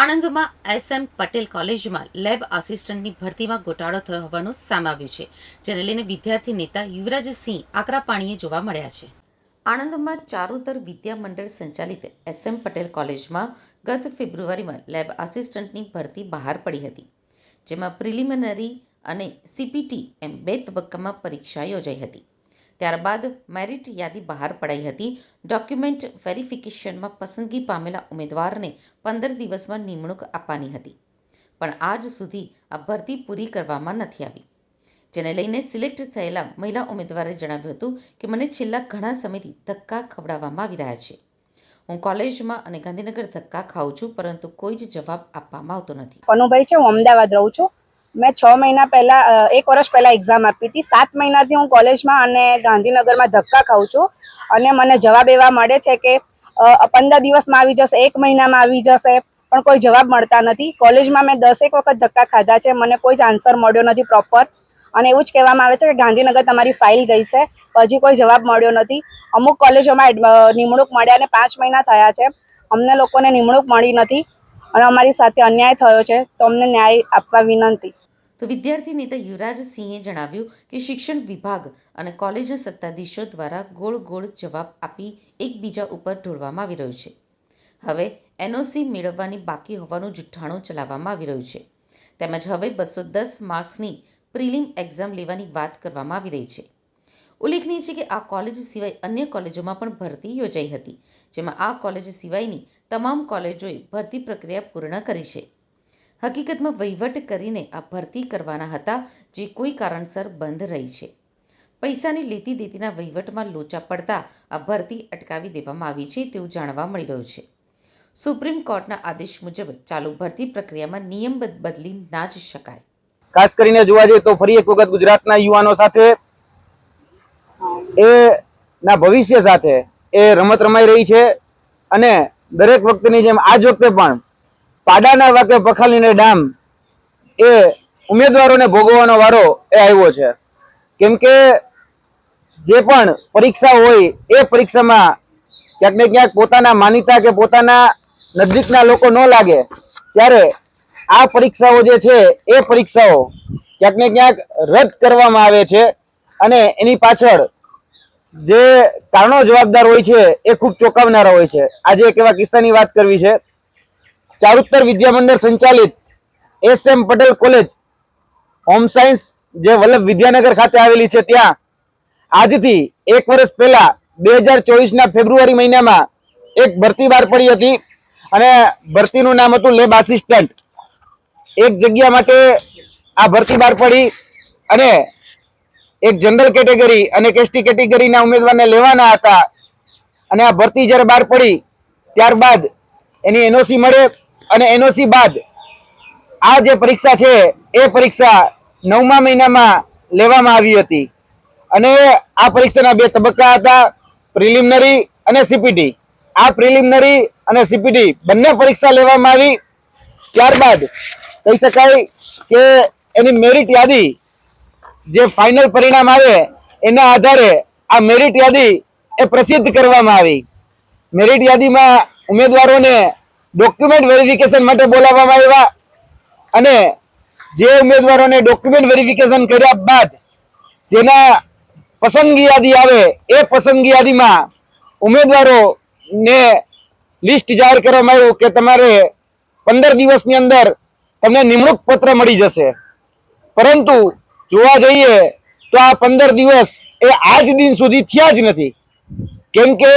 આણંદમાં S M Patel કોલેજમાં lab આસિસ્ટન્ટની ભરતીમાં ગોટાળો થયો હોવાનું સામાવ્યું છે, જેને લઈને વિદ્યાર્થી નેતા યુવરાજસિંહ આકરા પાણીએ જોવા મળ્યા છે. આણંદમાં ચારુતર વિદ્યા મંડળ સંચાલિત એસ એમ પટેલ કોલેજમાં ગત ફેબ્રુઆરીમાં લેબ આસિસ્ટન્ટની ભરતી બહાર પડી હતી, જેમાં પ્રિલિમિનરી અને સીપીટી એમ બે તબક્કામાં પરીક્ષા યોજાઈ હતી. ત્યારબાદ મેરિટ યાદી બહાર પડાઈ હતી. ડોક્યુમેન્ટ વેરિફિકેશનમાં પસંદગી પામેલા ઉમેદવારને પંદર દિવસમાં નિમણૂક આપવાની હતી. પણ આજ સુધી આ ભરતી પૂરી કરવામાં નથી આવી. જેને લઈને સિલેક્ટ થયેલા મહિલા ઉમેદવારે જણાવ્યું હતું કે, મને છેલ્લા ઘણા સમયથી ધક્કા ખવડાવવામાં આવી રહ્યા છે. હું કોલેજમાં અને ગાંધીનગર ધક્કા ખાઉં છું, પરંતુ કોઈ જ જવાબ આપવામાં આવતો નથી. કનુભાઈ છે, હું અમદાવાદ રહું છું. મેં છ મહિના પહેલા એક વર્ષ પહેલા એક્ઝામ આપી હતી. સાત મહિનાથી હું કોલેજમાં અને ગાંધીનગરમાં ધક્કા ખાઉં છું. અને મને જવાબ એવા મળે છે કે પંદર દિવસમાં આવી જશે, એક મહિનામાં આવી જશે, પણ કોઈ જવાબ મળતા નથી. કોલેજમાં મેં દસેક વખત ધક્કા ખાધા છે, મને કોઈ જ આન્સર મળ્યો નથી પ્રોપર અને એવું જ કહેવામાં આવે છે કે ગાંધીનગર તમારી ફાઇલ ગઈ છે, હજી કોઈ જવાબ મળ્યો નથી. અમુક કોલેજોમાં નિમણૂક મળ્યા અને પાંચ મહિના થયા છે. અમને લોકોને નિમણૂક મળી નથી. અને અમારી સાથે અન્યાય થયો છે, તો અમને ન્યાય આપવા વિનંતી. તો વિદ્યાર્થી નેતા યુવરાજસિંહે જણાવ્યું કે શિક્ષણ વિભાગ અને કોલેજ સત્તાધીશો દ્વારા ગોળ ગોળ જવાબ આપી એકબીજા ઉપર ઢોળવામાં આવી રહ્યું છે. હવે એનઓસી મેળવવાની બાકી હોવાનું જુઠ્ઠાણું ચલાવવામાં આવી રહ્યું છે. તેમજ હવે બસો દસ માર્ક્સની પ્રિલિમ એક્ઝામ લેવાની વાત કરવામાં આવી રહી છે. ઉલ્લેખનીય છે કે આ કોલેજ સિવાય અન્ય કોલેજોમાં પણ ભરતી યોજાઈ હતી, જેમાં આ કોલેજ સિવાયની તમામ કોલેજોએ ભરતી પ્રક્રિયા પૂર્ણ કરી છે. હકીકતમાં વહીવટ કરીને આ ભરતી કરવાના હતા જે કોઈ કારણસર બંધ રહી છે. પૈસાની લેતી દેતીના વહીવટમાં લોચા પડતા આ ભરતી અટકાવી દેવામાં આવી છે તેવું જાણવા મળી રહ્યું છે. સુપ્રીમ કોર્ટના આદેશ મુજબ ચાલુ ભરતી પ્રક્રિયામાં નિયમ બદ- બદલી ના જ શકાય. ખાસ કરીને જોવા જઈએ તો ફરી એક વખત ગુજરાતના યુવાનો સાથે એ ના ભવિષ્ય સાથે એ રમત રમાઈ રહી છે અને દરેક વખતની જેમ આજ વખતે પણ પાડાના વાકે પખાલીને ડામ એ ઉમેદવારોને ભોગવવાનો વારો એ આવ્યો છે. કેમ કે જે પણ પરીક્ષા હોય એ પરીક્ષામાં ક્યાંક ને ક્યાંક પોતાના માનીતા કે પોતાના નજીકના લોકો ન લાગે, ત્યારે આ પરીક્ષાઓ જે છે એ પરીક્ષાઓ ક્યાંક ને ક્યાંક રદ કરવામાં આવે છે અને એની પાછળ જે કારણો જવાબદાર હોય છે એ ખૂબ ચોંકાવનારા હોય છે. આજે એક એવા કિસ્સાની વાત કરવી છે. ચારુત્તર વિદ્યામંડળ સંચાલિત S M Patel college, home science જે વલ્લભ વિદ્યાનગર ખાતે આવેલી છે ત્યાં. આજથી એક વર્ષ પહેલા બે હજાર ચોવીસના ફેબ્રુઆરી મહિનામાં એક ભરતી બહાર પડી હતી અને ભરતીનું નામ હતું લેબ આસિસ્ટન્ટ. એક જગ્યા માટે આ ભરતી બહાર પડી અને એક જનરલ કેટેગરી અને એસટી કેટેગરીના ઉમેદવારને લેવાના હતા. અને આ ભરતી જ્યારે બહાર પડી, ત્યારબાદ એની એનઓસી મળે અને એનઓસી બાદ આ જે પરીક્ષા છે, એ પરીક્ષા નવમા મહિનામાં લેવામાં આવી હતી. અને આ પરીક્ષાના બે તબક્કા હતા, પ્રિલિમિનરી અને સીપીટી. આ પ્રિલિમિનરી અને સીપીટી બંને પરીક્ષા લેવામાં આવી. ત્યારબાદ કહી શકાય કે એની મેરિટ યાદી જે ફાઇનલ પરિણામ આવે, એના આધારે આ મેરિટ યાદી એ પ્રસિદ્ધ કરવામાં આવી. મેરિટ યાદીમાં ઉમેદવારોને ડોક્યુમેન્ટ વેરિફિકેશન માટે બોલાવવામાં આવ્યા. અને જે ઉમેદવારોને ડોક્યુમેન્ટ વેરિફિકેશન કર્યા બાદ જેના પસંદગી યાદી આવે, એ પસંદગી યાદીમાં ઉમેદવારોને લિસ્ટ જાહેર કરવામાં આવ્યું કે તમારે પંદર દિવસની અંદર તમને નિમણૂક પત્ર મળી જશે. પરંતુ જોવા જઈએ તો આ પંદર દિવસ એ આજ દિન સુધી થયા જ નથી. કેમ કે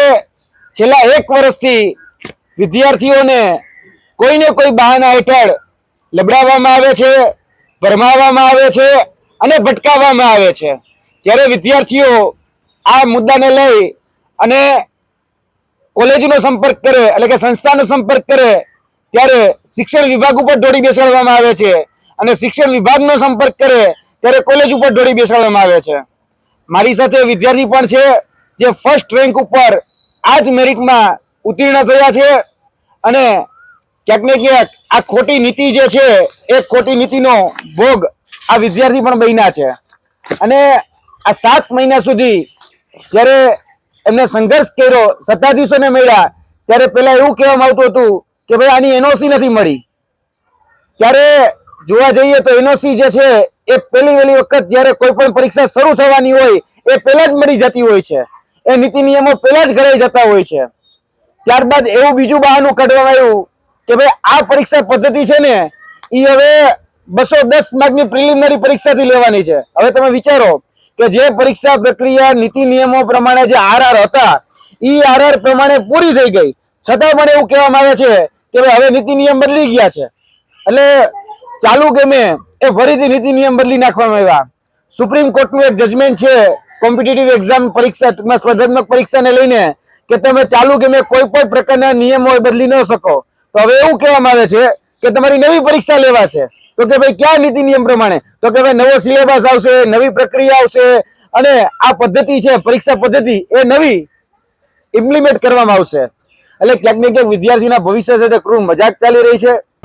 છેલ્લા એક વર્ષથી વિદ્યાર્થીઓને કોઈને કોઈ બહાના હેઠળ લબડાવવામાં આવે છે, ભરમાવવામાં આવે છે અને ભટકાવવામાં આવે છે. જ્યારે વિદ્યાર્થીઓ આ મુદ્દાને લઈ અને કોલેજનો સંપર્ક કરે, એટલે કે સંસ્થાનો સંપર્ક કરે, ત્યારે શિક્ષણ વિભાગ ઉપર દોડી બેસાડવામાં આવે છે અને શિક્ષણ વિભાગનો સંપર્ક કરે, ત્યારે કોલેજ ઉપર દોડી બેસાડવામાં આવે છે. મારી સાથે વિદ્યાર્થી પણ છે, જે ફર્સ્ટ રેન્ક ઉપર આ જ મેરિટમાં ઉત્તીર્ણ થયા છે. અને ક્યાંક ને ક્યાંક આ ખોટી નીતિ જે છે, એ ખોટી નીતિનો ભોગ આ વિદ્યાર્થી પણ બન્યા છે. અને આ સાત મહિના સુધી જ્યારે એમને સંઘર્ષ કર્યો, સત્તાધીશોને મળ્યા, ત્યારે પહેલાં એવું કહેવામાં આવતું હતું કે ભાઈ આની એનઓસી નથી મળી. ત્યારે જોવા જઈએ તો એનઓસી જે છે, એ પહેલી વહેલી વખત જ્યારે કોઈ પણ પરીક્ષા શરૂ થવાની હોય, એ પહેલાં જ મળી જતી હોય છે. એ નીતિ નિયમો પહેલાં જ ઘડાઈ જતા હોય છે. ત્યારબાદ એવું બીજું બહાનું કાઢવામાં આવ્યું કે ભાઈ, આ પરીક્ષા પદ્ધતિ છે ને એ હવે બસો દસ માર્કની પ્રિલિમિનરી પરીક્ષાથી લેવાની છે. હવે તમે વિચારો કે જે પરીક્ષા પ્રક્રિયા, નીતિ, નિયમો પ્રમાણે જે આરઆર હતા એ આરઆર પ્રમાણે પૂરી થઈ ગઈ. છતાં પણ એવું કહેવામાં આવે છે કે ભાઈ, હવે નીતિ, નિયમ બદલી ગયા છે. એટલે ચાલુ ગમે એ ફરીથી નીતિ, નિયમ બદલી નાખવામાં આવ્યા. સુપ્રીમ કોર્ટનું એક જજમેન્ટ છે કોમ્પિટિટિવ એક્ઝામ પરીક્ષા ટૂંકમાં સ્પર્ધાત્મક પરીક્ષાને લઈને કે તમે ચાલુ ગમે કોઈ પણ પ્રકારના નિયમો બદલી ન શકો. તો હવે એવું કહેવામાં આવે છે કે તમારી નવી પરીક્ષા લેવાશે. તો કે ભાઈ ક્યાં નીતિ નિયમ પ્રમાણે? તો કે ભાઈ નવો સિલેબસ આવશે, નવી પ્રક્રિયા આવશે અને આ પદ્ધતિ છે, પરીક્ષા પદ્ધતિ એ નવી ઇમ્પ્લિમેન્ટ કરવામાં આવશે. એટલે ક્યાંક ને ક્યાંક વિદ્યાર્થીના ભવિષ્ય સાથે ક્રૂર મજાક ચાલી રહી છે.